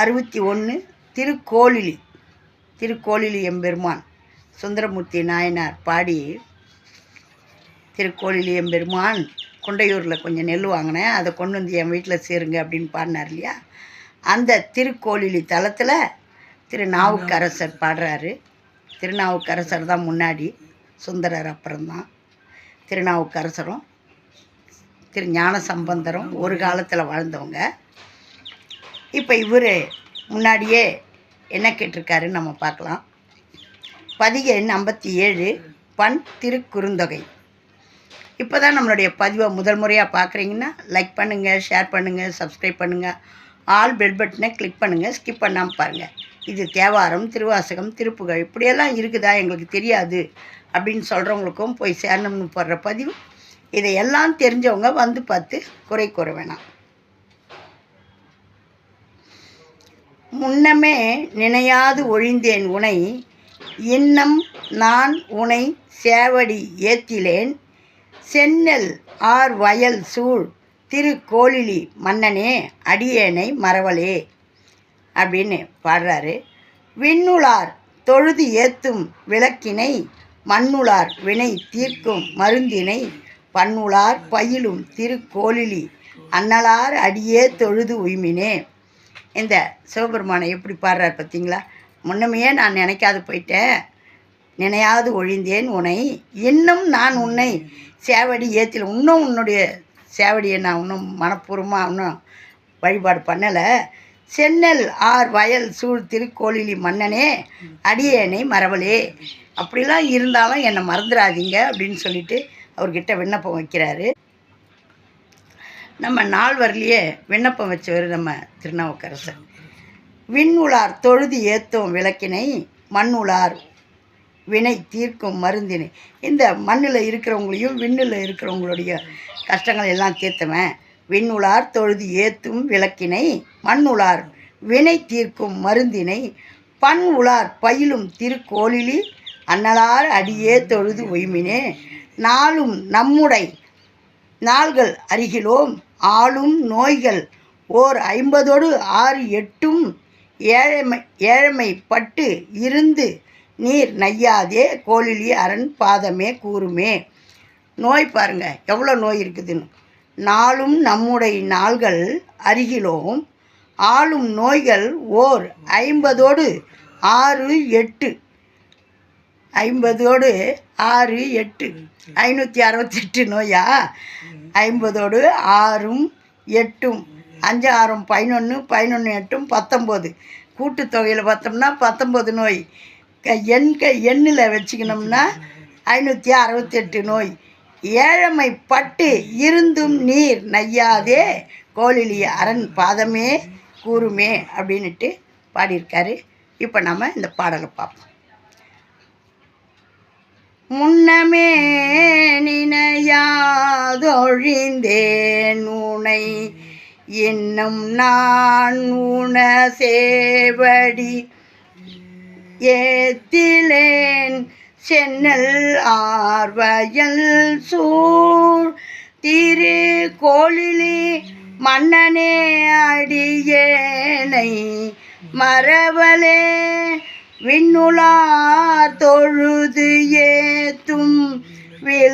அறுபத்தி ஒன்று திருக்கோளிலி திருக்கோளிலி எம்பெருமான். சுந்தரமூர்த்தி நாயனார் பாடி திருக்கோளிலி எம்பெருமான் குண்டையூரில் கொஞ்சம் நெல் வாங்கினேன். அதை கொண்டு வந்து என் வீட்டில் சேருங்க அப்படின்னு பாடினார் இல்லையா? அந்த திருக்கோளிலி தலத்தில் திருநாவுக்கரசர் பாடுறாரு. திருநாவுக்கரசர் தான் முன்னாடி சுந்தரர் அப்புறம்தான். திருநாவுக்கரசரும் திரு ஞான சம்பந்தரும் ஒரு காலத்தில் வாழ்ந்தவங்க. இப்போ இவர் முன்னாடியே என்ன கேட்டிருக்காருன்னு நம்ம பார்க்கலாம். பதிகை எண் ஐம்பத்தி ஏழு பண் திருக்குறுந்தொகை. இப்போ தான் நம்மளுடைய பதிவை முதல் முறையாக பார்க்குறீங்கன்னா லைக் பண்ணுங்கள் ஷேர் பண்ணுங்கள் சப்ஸ்கிரைப் பண்ணுங்கள் ஆல் பெல் பட்டனை கிளிக் பண்ணுங்கள் ஸ்கிப் பண்ணாமல் பாருங்கள் இது தேவாரம் திருவாசகம் திருப்புகள் இப்படியெல்லாம் இருக்குதா? எங்களுக்கு தெரியாது. அப்படின்னு சொல்கிறவங்களுக்கும் போய் சேரணும்னு போடுற பதிவு. இதையெல்லாம் தெரிஞ்சவங்க வந்து பார்த்து குறை கூற வேணாம். முன்னமே நினையாது ஒழிந்தேன் உனை இன்னம் நான் உனை சேவடி ஏத்திலேன். சென்னல் ஆர் வயல் சூழ் திருக்கோளிலி மன்னனே அடியேனை மறவலே அப்படின்னு பாடுறாரு. விண்ணுளார் தொழுது ஏத்தும் விளக்கினை மண்ணுளார் வினை தீர்க்கும் மருந்தினை பண்ணுளார் பயிலும் திருக்கோளிலி அன்னலார் அடியே தொழுது உய்மினே. இந்த சிவபெருமானை எப்படி பாடுறார் பார்த்தீங்களா? முன்னமையே நான் நினைக்காது போயிட்டேன். நினையாது ஒழிந்தேன் உன்னை இன்னும் நான் உன்னை சேவடி ஏற்றில இன்னும் உன்னுடைய சேவடியை நான் இன்னும் மனப்பூர்வமாக இன்னும் வழிபாடு பண்ணலை. சென்னல் ஆர் வயல் சூழ் திருக்கோளிலி மன்னனே அடியேனை மரவலே அப்படிலாம் இருந்தாலும் என்னை மறந்துடாதீங்க அப்படின்னு சொல்லிட்டு அவர்கிட்ட விண்ணப்பம் வைக்கிறாரு. நம்ம நால்வர்லேயே விண்ணப்பம் வச்சவர் நம்ம திருநாவுக்கரசர். விண்ணுளார் தொழுது ஏத்தும் விளக்கினை மண்ணுளார் வினை தீர்க்கும் மருந்தினை. இந்த மண்ணில் இருக்கிறவங்களையும் விண்ணில் இருக்கிறவங்களுடைய கஷ்டங்கள் எல்லாம் தீர்த்தவன். விண்ணுளார் தொழுது ஏத்தும் விளக்கினை மண்ணுளார் வினை தீர்க்கும் மருந்தினை. பண் உளார் பயிலும் திருக்கோளிலி அன்னலார் அடியே தொழுது ஒய்மினே நாளும் நம்முடை நாள்கள் அருகிலோம் ஆளும் நோய்கள். ஓர் ஐம்பதோடு ஆறு எட்டும் ஏழைமை ஏழமை பட்டு இருந்து நீர் நையாதே கோழிலி அரண் பாதமே கூறுமே. நோய் பாருங்க எவ்வளோ நோய் இருக்குதுன்னு. நாளும் நம்முடைய நாள்கள் அருகிலோம் ஆளும் நோய்கள் ஓர் ஐம்பதோடு ஆறு எட்டு. ஐம்பதோடு ஆறு எட்டு. ஐநூற்றி அறுபத்தெட்டு நோயா? ஐம்பதோடு ஆறும் எட்டும். அஞ்சு ஆறும் பதினொன்று பதினொன்று எட்டும் பத்தொம்போது. கூட்டுத்தொகையில் பார்த்தோம்னா பத்தொம்போது நோய். க எண் க எண்ணில் வச்சுக்கணும்னா ஐநூற்றி அறுபத்தெட்டு நோய். ஏழமை பட்டு இருந்தும் நீர் நையாதே கோழிலி அரண் பாதமே கூறுமே அப்படின்ட்டு பாடியிருக்காரு. இப்போ நம்ம இந்த பாடலை பார்ப்போம். முன்னமே நினையாதொழிந்தேன் உனை. இன்னும் நான் உண சேவடி ஏத்திலேன். சென்னல் ஆர்வயல் சூர் திரு கோளிலி மன்னனே அடியேனை மறவலே. விண்ணுளார் தொழுது ஏ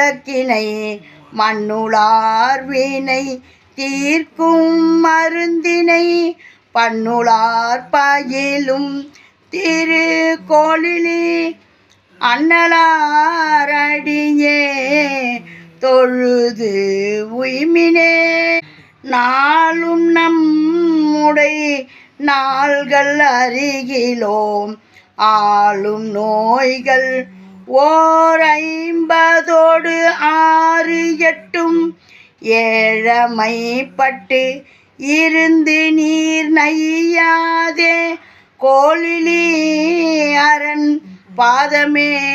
விளக்கினை மண்ணுளார் வினை தீர்க்கும் மருந்தினை பண்ணுளார் பயிலும் திரு கோளிலே அண்ணலாரடியே தொழுது உய்மினே. நாளும் நம்முடை நாள்கள் அருகிலோம். ஆளும் நோய்கள் ஓர் ஐம்பதோடு ஆறு எட்டும் ஏழமைப்பட்டு இருந்து நீர் நையாதே கோழிலி அரண் பாதமே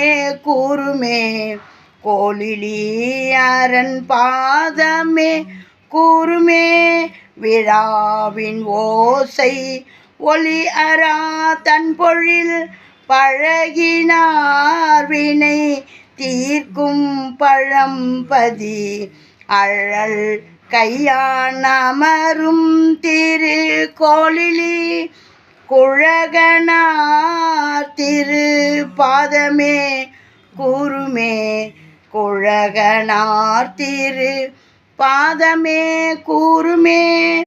கூறுமே. கோலிலி அரண் பாதமே கூறுமே. விழாவின் ஓசை ஒளி அரா தன் பொழில் பழகினார் வினை தீர்க்கும் பழம்பதி அழல் கையான் அமரும் திரு கோளிலி குழகனார் திரு பாதமே கூறுமே. குழகனார் திரு பாதமே கூறுமே.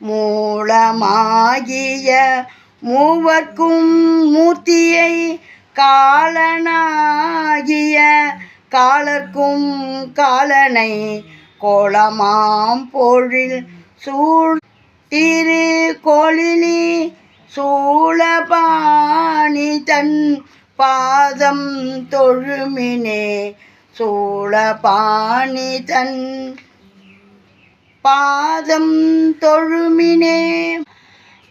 மூலமாகிய மூவர்க்கும் மூர்த்தியை காலனாகிய காலர்க்கும் காலனை கோலமாம் பொழில் சூழ் திரு கோளிலி சூழபாணி தன் பாதம் தொழுமினே சூழபாணி தன் பாதம் தொழுமினே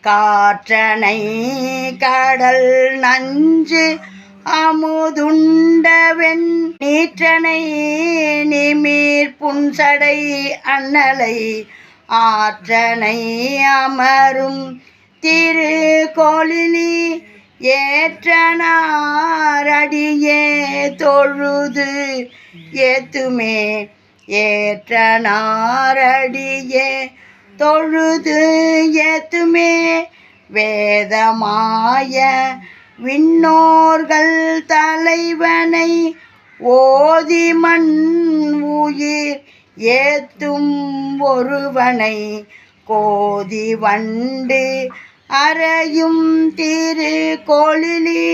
காற்றனை கடல் நஞ்சு அமுதுண்டவென் நீற்றனை நிமிர் புன்சடை அண்ணலை ஆற்றனை அமரும் திரு கோலினி ஏற்றனாரடியே தொழுது ஏத்துமே ஏற்றனாரடியே தொழுது ஏத்துமே வேதமாய விண்ணோர்கள் தலைவனை ஓதி மண் உயிர் ஏத்தும் ஒருவனை கோதி வண்டு அறையும் திரு கோளிலி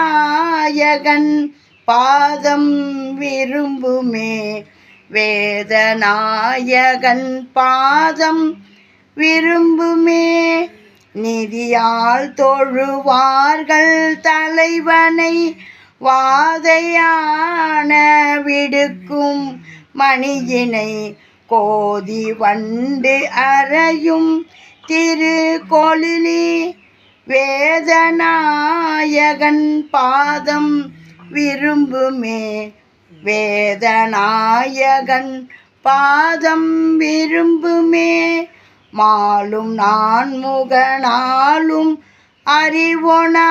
வேதநாயகன் பாதம் விரும்புமே வேதநாயகன் பாதம் விரும்புமே. நிதியால் தொழுவார்கள் தலைவனை வாதையான விடுக்கும் மணியினை கோதி வண்டு அறையும் திரு வேதநாயகன் பாதம் விரும்புமே. வேதநாயகன் பாதம் விரும்புமே. மாலும் நான் முகனாலும் அறிவோனா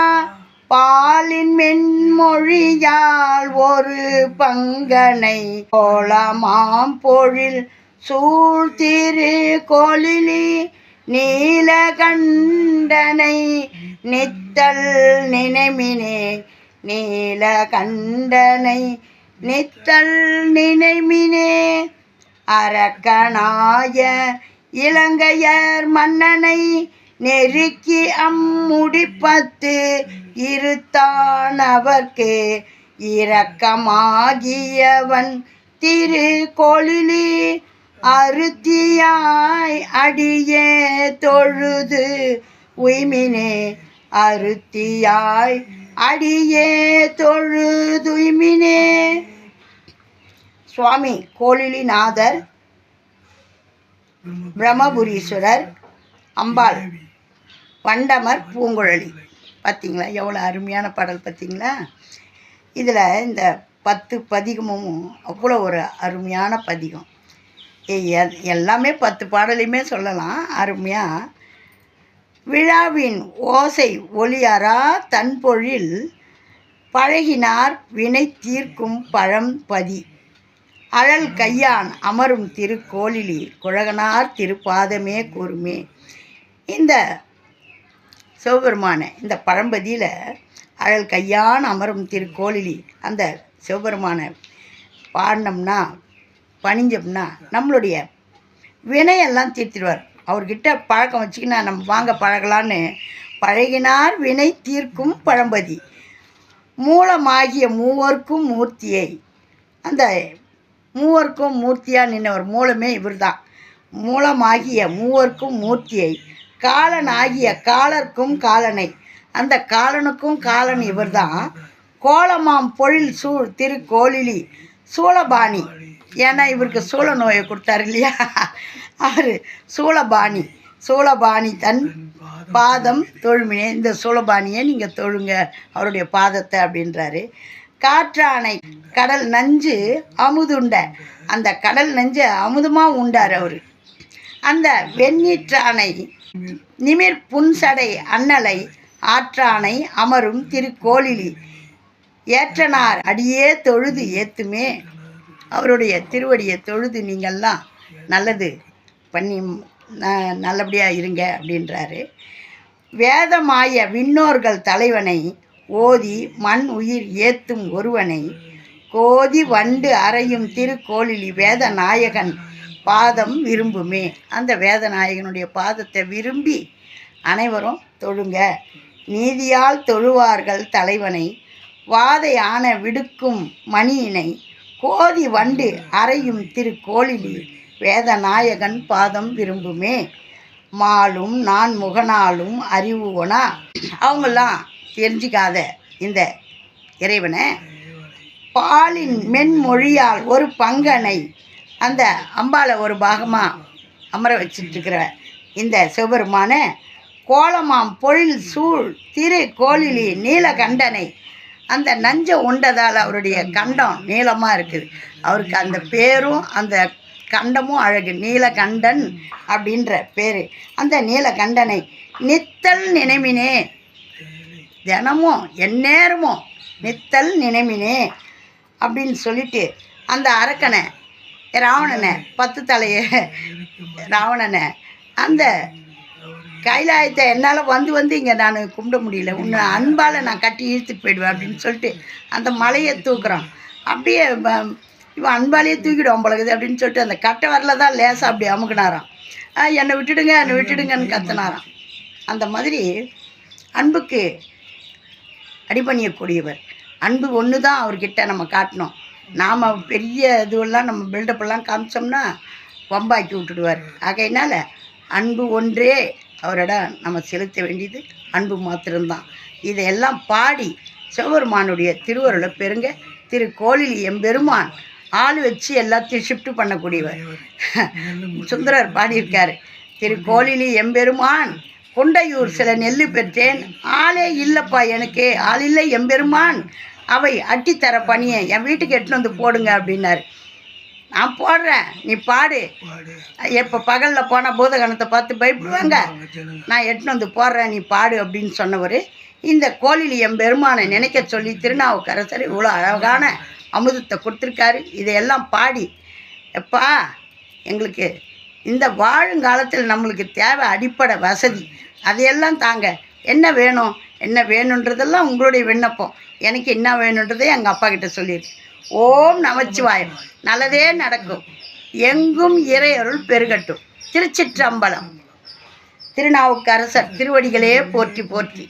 பாலின் மென்மொழியால் ஒரு பங்கனை கோலமாம் பொழில். சூழ்த்திரு கோலிலி நீலகண்டனை நித்தல் நினைமினே. நீலகண்டனை நித்தல் நினைமினே அரக்கனாய இலங்கையர் மன்னனை நெருக்கி அம்முடிப்பத்து இருத்தான் அவர்க்கு. இரக்கமாகியவன் திரு கோளிலி அருத்தியாய் அடியே தொழுது உய்மினே அருத்தியாய் அடியே தொழுதுய்மினே. சுவாமி கோலிலிநாதர் பிரம்மபுரீஸ்வரர் அம்பாள் வண்டமர் பூங்குழலி. பார்த்தீங்களா எவ்வளோ அருமையான பாடல் பார்த்தீங்களா இதில் இந்த பத்து பதிகமும் அவ்வளோ ஒரு அருமையான பதிகம். எ- எல்லாமே பத்து பாடலையுமே சொல்லலாம். அருமையாக விழாவின் ஓசை ஒளியாரா தன்பொழில் பழகினார் வினை தீர்க்கும் பழம் பதி. அழல் கையான் அமரும் திருக்கோளிலி குழகனார் திருப்பாதமே கூறுமே. இந்த சிவபெருமான இந்த பழம்பதியில் அழல் கையான் அமரும் திருக்கோலிலி அந்த சிவபெருமான பாடினோம்னா பணிஞ்சோம்னா நம்மளுடைய வினையெல்லாம் தீர்த்திடுவார். அவர்கிட்ட பழக்கம் வச்சுக்கினா நம்ம வாங்க பழகலான்னு பழகினார் வினை தீர்க்கும் பழம்பதி. மூலமாகிய மூவர்க்கும் மூர்த்தியை. அந்த மூவர்க்கும் மூர்த்தியாக நின்றவர் மூலமே இவர்தான். மூலமாகிய மூவர்க்கும் மூர்த்தியை. காலன் ஆகிய காலர்க்கும் காலனை. அந்த காலனுக்கும் காலன் இவர் தான் கோலமாம் பொழில் சூழ் திருக்கோளிலி சூளபாணி. ஏன்னா இவருக்கு சூழ நோயை கொடுத்தாரு இல்லையா? அவர் சூளபாணி. சூளபாணி தன் பாதம் தொழுமினே. இந்த சூளபாணியை நீங்கள் தொழுங்க அவருடைய பாதத்தை அப்படின்றாரு. காற்றானை கடல் நஞ்சு அமுதுண்ட. அந்த கடல் நஞ்சு அமுதமாக உண்டார் அவர். அந்த வெண்ணீற்றானை நிமிர் புன்சடை அண்ணலை ஆற்றானை அமரும் திருக்கோளிலி ஏற்றனார் அடியே தொழுது ஏத்துமே. அவருடைய திருவடியை தொழுது நீங்கள்லாம் நல்லது. பண்ணி ந- நல்லபடியாக இருங்க அப்படின்றாரு. வேதமாய விண்ணோர்கள் தலைவனை ஓதி மண் உயிர் ஏத்தும் ஒருவனை கோதி வண்டு அறையும் திருக்கோளிலி வேத நாயகன் பாதம் விரும்புமே. அந்த வேத நாயகனுடைய பாதத்தை விரும்பி அனைவரும் தொழுங்க. நீதியால் தொழுவார்கள் தலைவனை. வாதை ஆன விடுக்கும் மணியினை கோதி வண்டு அறையும் திருக்கோளிலி வேதநாயகன் பாதம் விரும்புமே மாலும் நான் முகனாலும் அறிவுவனா அவங்களாம் தெரிஞ்சிக்காத இந்த இறைவனை. பாலின் மென்மொழியால் ஒரு பங்கனை அந்த அம்பால ஒரு பாகமாக அமர வச்சிட்ருக்கிற இந்த சிவபெருமான கோலமாம் பொழில் சூழ் திரு கோலிலி நீலகண்டனை. அந்த நஞ்சை உண்டதால் அவருடைய கண்டம் நீளமாக இருக்குது. அவருக்கு அந்த பேரும் அந்த கண்டமும் அழகு நீலகண்டன் அப்படின்ற பேர். அந்த நீலகண்டனை நித்தல் நினைமினே. தினமும் எந்நேரமும் நித்தல் நினைமினே அப்படின்னு சொல்லிட்டு அந்த அரக்கனை ராவணனை பத்து தலைய ராவணனை அந்த கைலாயத்தை என்னால் வந்து வந்து இங்கே நான் கும்பிட முடியல. உன்னை அன்பால் நான் கட்டி இழுத்துட்டு போயிடுவேன் அப்படின்னு சொல்லிட்டு அந்த மலையை தூக்குறோம் அப்படியே இவன் அன்பாலேயே தூக்கிடுவான் பழகுது அப்படின்னு சொல்லிட்டு அந்த கட்டை வரல தான் லேசாக அப்படி அமுக்குனாராம். "ஆ, என்னை விட்டுடுங்க என்னை விட்டுடுங்கன்னு கத்துனாராம். அந்த மாதிரி அன்புக்கு அடிபணியக்கூடியவர் அன்பு ஒன்று தான் அவர்கிட்ட நம்ம காட்டணும். நாம் பெரிய இதுவெல்லாம் நம்ம பில்டப்பெல்லாம் காமிச்சோம்னா வம்பாக்கி விட்டுடுவார். ஆகையினால அன்பு ஒன்றே அவரிடம் நம்ம செலுத்த வேண்டியது. அன்பு மாத்திரம்தான். இதையெல்லாம் பாடி சிவபெருமானுடைய திருவருளை பெருங்க திரு கோலில் எம்பெருமான் ஆள் வச்சு எல்லாத்தையும் ஷிஃப்ட் பண்ணக்கூடியவர். சுந்தரர் பாடியிருக்காரு. திரு கோலிலி எம்பெருமான் கொண்டையூர் சில நெல்லு பெற்றேன். ஆளே இல்லைப்பா எனக்கு ஆள் இல்லை எம்பெருமான். அவை அட்டித்தர பணியை என் வீட்டுக்கு எட்டுன்னு வந்து போடுங்க அப்படின்னாரு. நான் போடுறேன் நீ பாடு. எப்போ பகலில் போனால் பூதகணத்தை பார்த்து பயப்படுவாங்க. நான் எட்டுன்னு வந்து போடுறேன் நீ பாடு அப்படின்னு சொன்னவர். இந்த கோலில் எம்பெருமானை நினைக்க சொல்லி திருநாவுக்கரசர் இவ்வளோ அழகான அமுதத்தை கொடுத்துருக்காரு. இதையெல்லாம் பாடி எப்பா எங்களுக்கு இந்த வாழுங்காலத்தில் நம்மளுக்கு தேவை அடிப்படை வசதி. அதையெல்லாம் தாங்க. என்ன வேணும்? என்ன வேணுன்றதெல்லாம் உங்களுடைய விண்ணப்பம். எனக்கு என்ன வேணுன்றதை எங்கள் அப்பா கிட்ட சொல்லியிருக்கு ஓம் நமச்சிவாயம் நல்லதே நடக்கும். எங்கும் இறையருள் பெருகட்டும். திருச்சிற்றம்பலம். திருநாவுக்கரசர் திருவடிகளே போற்றி போற்றி.